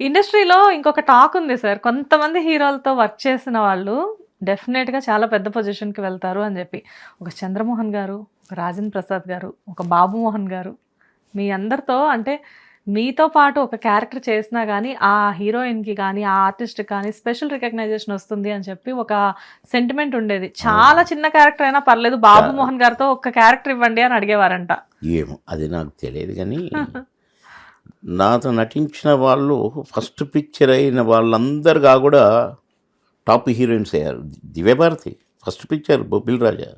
ఇండస్ట్రీలో ఇంకొక టాక్ ఉంది సార్. కొంతమంది హీరోలతో వర్క్ చేసిన వాళ్ళు డెఫినెట్గా చాలా పెద్ద పొజిషన్కి వెళ్తారు అని చెప్పి. ఒక చంద్రమోహన్ గారు ఒక రాజేంద్ర ప్రసాద్ గారు ఒక బాబు మోహన్ గారు మీ అందరితో అంటే మీతో పాటు ఒక క్యారెక్టర్ చేసినా కానీ ఆ హీరోయిన్కి కానీ ఆ ఆర్టిస్ట్కి కానీ స్పెషల్ రికగ్నైజేషన్ వస్తుంది అని చెప్పి ఒక సెంటిమెంట్ ఉండేది. చాలా చిన్న క్యారెక్టర్ అయినా పర్లేదు బాబు మోహన్ గారితో ఒక క్యారెక్టర్ ఇవ్వండి అని అడిగేవారంట. ఏమో అది నాకు తెలియదు కానీ నాతో నటించిన వాళ్ళు ఫస్ట్ పిక్చర్ అయిన వాళ్ళందరుగా కూడా టాప్ హీరోయిన్స్ అయ్యారు. Divya Bharti first picture Bobbili Raja.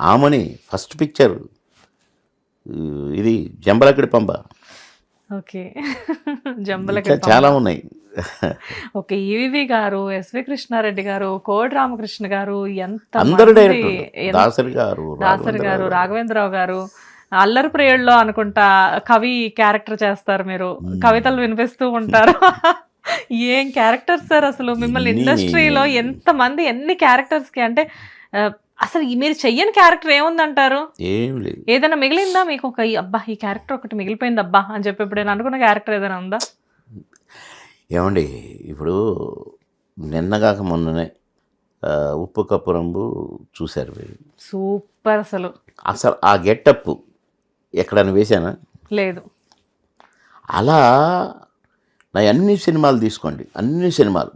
Aamani first picture ఇది జంబలకడి పంబ. ఓకే. ఇంకా జంబలకి చాలా ఉన్నాయి. ఓకే ఈవివి గారు ఎస్వి కృష్ణారెడ్డి గారు కోడి రామకృష్ణ గారు ఎంత అందరు దాసరి గారు దాసరి గారు. రాఘవేంద్రరావు గారు. అల్లరి ప్రియుల్లో అనుకుంటా కవి క్యారెక్టర్ చేస్తారు మీరు. కవితలు వినిపిస్తూ ఉంటారు. ఏం క్యారెక్టర్ సార్ అసలు? మిమ్మల్ని ఇండస్ట్రీలో ఎంత మంది ఎన్ని క్యారెక్టర్స్కి అంటే అసలు మీరు చెయ్యని క్యారెక్టర్ ఏముందంటారు? ఏదైనా మిగిలిందా మీకు? ఒక అబ్బా ఈ క్యారెక్టర్ ఒకటి మిగిలిపోయింది అబ్బా అని చెప్పి ఇప్పుడు నేను అనుకున్న క్యారెక్టర్ ఏదైనా ఉందా? ఏమండి ఇప్పుడు నిన్నగాక మొన్ననే ఉప్పు కప్పు రంబు చూశారు మీరు. సూపర్ అసలు. అసలు ఆ గెటప్ ఎక్కడైనా వేశానా? లేదు. అలా నా అన్ని సినిమాలు తీసుకోండి. అన్ని సినిమాలు.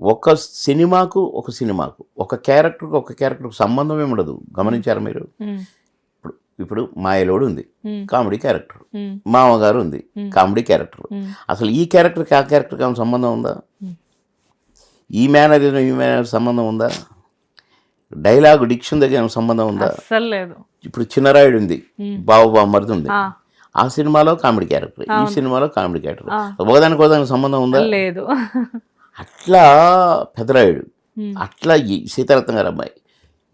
ఒక సినిమాకు ఒక సినిమాకు ఒక క్యారెక్టర్కి ఒక క్యారెక్టర్కి సంబంధం ఏమి ఉండదు. గమనించారు మీరు? ఇప్పుడు ఇప్పుడు మాయలోడు ఉంది. Comedy character. మామగారు ఉంది. Comedy character. అసలు ఈ క్యారెక్టర్కి ఆ క్యారెక్టర్కి ఏమైనా సంబంధం ఉందా. ఈ మేనరిజం ఈ మేనర్ సంబంధం ఉందా? డైలాగ్ డిక్షన్ దగ్గర సంబంధం ఉందా? అస్సలు లేదు. ఇప్పుడు చిన్నరాయుడు ఉంది. బాబు బామ్మర్ది ఉంది. ఆ, సినిమాలో కామెడీ క్యారెక్టర్. ఈ సినిమాలో కామెడీ క్యారెక్టర్. ఒకదానికి ఒకదానికి సంబంధం ఉందా? లేదు. అట్లా పెదరాయుడు. అట్లా ఈ సీతారత్న గారు అమ్మాయి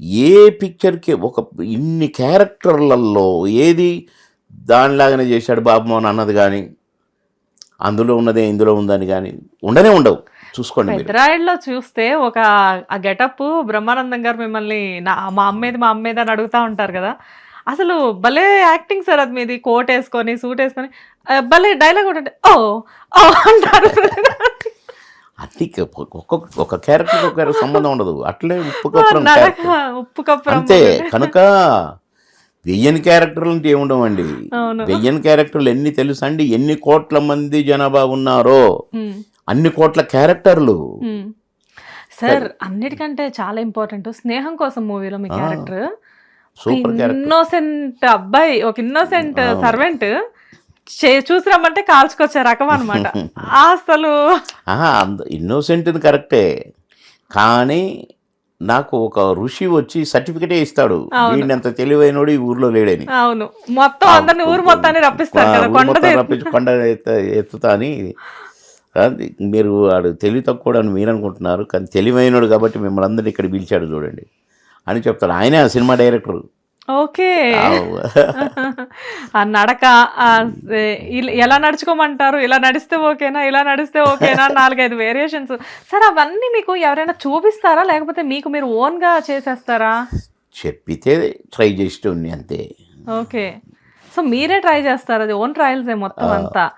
ఏ పిక్చర్కి ఒక ఇన్ని క్యారెక్టర్లలో ఏది దానిలాగానే చేశాడు బాబు మోహన్ అన్నది కానీ అందులో ఉన్నదే ఇందులో ఉందని కానీ ఉండనే ఉండవు. చూసుకోండి మీరు. పెద్దరాయుడులో చూస్తే ఒక ఆ గెటప్ బ్రహ్మానందం గారు మిమ్మల్ని నా మా అమ్మేది మా అమ్మేది అని అడుగుతా ఉంటారు కదా. అసలు భలే యాక్టింగ్ సార్ అది మీది. కోట్ వేసుకొని సూట్ వేసుకొని భలే డైలాగ్ ఒకటి ఓ ఓ అంటారు. అన్ని ఒక్కొక్క ఒక క్యారెక్టర్కి ఒక సంబంధం ఉండదు. అట్లే ఉప్పు కప్పురం. ఉప్పు కప్పు అంతే కనుక వెయ్యని క్యారెక్టర్లు అంటే ఏముండవండి? వెయ్యని క్యారెక్టర్లు ఎన్ని తెలుసా అండి ఎన్ని కోట్ల మంది జనాభా ఉన్నారో? అన్ని కోట్ల క్యారెక్టర్లు. సార్ అన్నిటికంటే చాలా ఇంపార్టెంట్. స్నేహం కోసం మూవీలో మీ క్యారెక్టర్. ఇన్నోసెంట్ అబ్బాయి ఒక ఇన్నోసెంట్ సర్వెంట్ చూసి రమ్మంటే కాల్చుకొచ్చే రకం అనమాట అసలు ఇన్నోసెంట్ కరెక్టే. కానీ నాకు ఒక ఋషి వచ్చి సర్టిఫికెటే ఇస్తాడు. వీడినంత తెలివైనోడు ఈ ఊర్లో లేడని. అవును. మొత్తం అందరిని ఊరు మొత్తాన్ని ఊరు కొండ ఎత్తుతా అని మీరు వాడు తెలివి తక్కువ అని మీరు అనుకుంటున్నారు కానీ తెలివైనడు కాబట్టి మిమ్మల్ని అందరినీ ఇక్కడ పిలిచాడు చూడండి అని చెప్తాడు ఆయనే ఆ సినిమా డైరెక్టర్. ఓకే. ఆ నడక ఎలా నడుచుకోమంటారు? ఇలా నడిస్తే ఓకేనా? ఇలా నడిస్తే ఓకేనా? నాలుగైదు వేరియేషన్స్. సార్ అవన్నీ మీకు ఎవరైనా చూపిస్తారా? లేకపోతే మీకు మీరు ఓన్గా చేసేస్తారా? చెప్పితే ట్రై చేసేటోడిని అంతే. ఓకే. సో మీరే ట్రై చేస్తారు అది ఓన్ ట్రయల్స్ మొత్తం అంతా.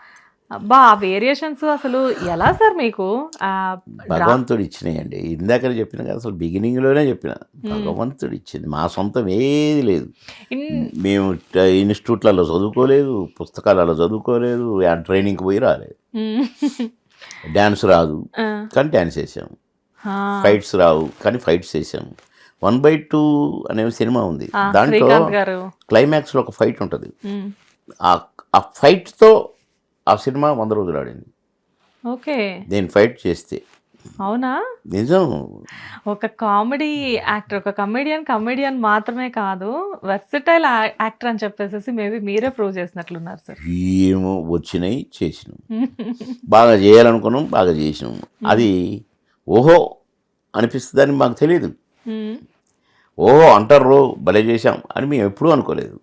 అబ్బా ఆ వేరియేషన్స్ అసలు ఎలా సార్ మీకు? భగవంతుడు ఇచ్చినాయండి. ఇందాక చెప్పిన కదా అసలు బిగినింగ్లోనే చెప్పిన. భగవంతుడు ఇచ్చింది. మా సొంతం ఏది లేదు. మేము ఇన్స్టిట్యూట్లలో చదువుకోలేదు పుస్తకాలలో చదువుకోలేదు ఆ ట్రైనింగ్కి పోయి రాలేదు. డ్యాన్స్ రాదు. ఆ, కానీ డ్యాన్స్ వేసాం ఆ, ఫైట్స్ రావు కానీ ఫైట్స్ వేసాం వన్ బై టూ అనే సినిమా ఉంది. దాంట్లో క్లైమాక్స్లో ఒక ఫైట్ ఉంటుంది. ఆ ఆ ఫైట్తో ఆ సినిమా వంద రోజులు ఆడింది ఓకే. నేను ఫైట్ చేస్తే. అవునా? నిజం. ఒక కామెడీ యాక్టర్ ఒక కమెడియన్ కమెడియన్ మాత్రమే కాదు వెర్సిటైల్ యాక్టర్ అని చెప్పేసి మేబీ మీరే ప్రూవ్ చేసినట్లున్నారు సార్. ఏమో వచ్చినాయి చేసినాం. బాగా చేయాలనుకున్నాం బాగా చేసినాం. అది ఓహో అనిపిస్తుందని మాకు తెలియదు. ఓహో అంటారు భలే చేశాం అని మేము ఎప్పుడూ అనుకోలేదు.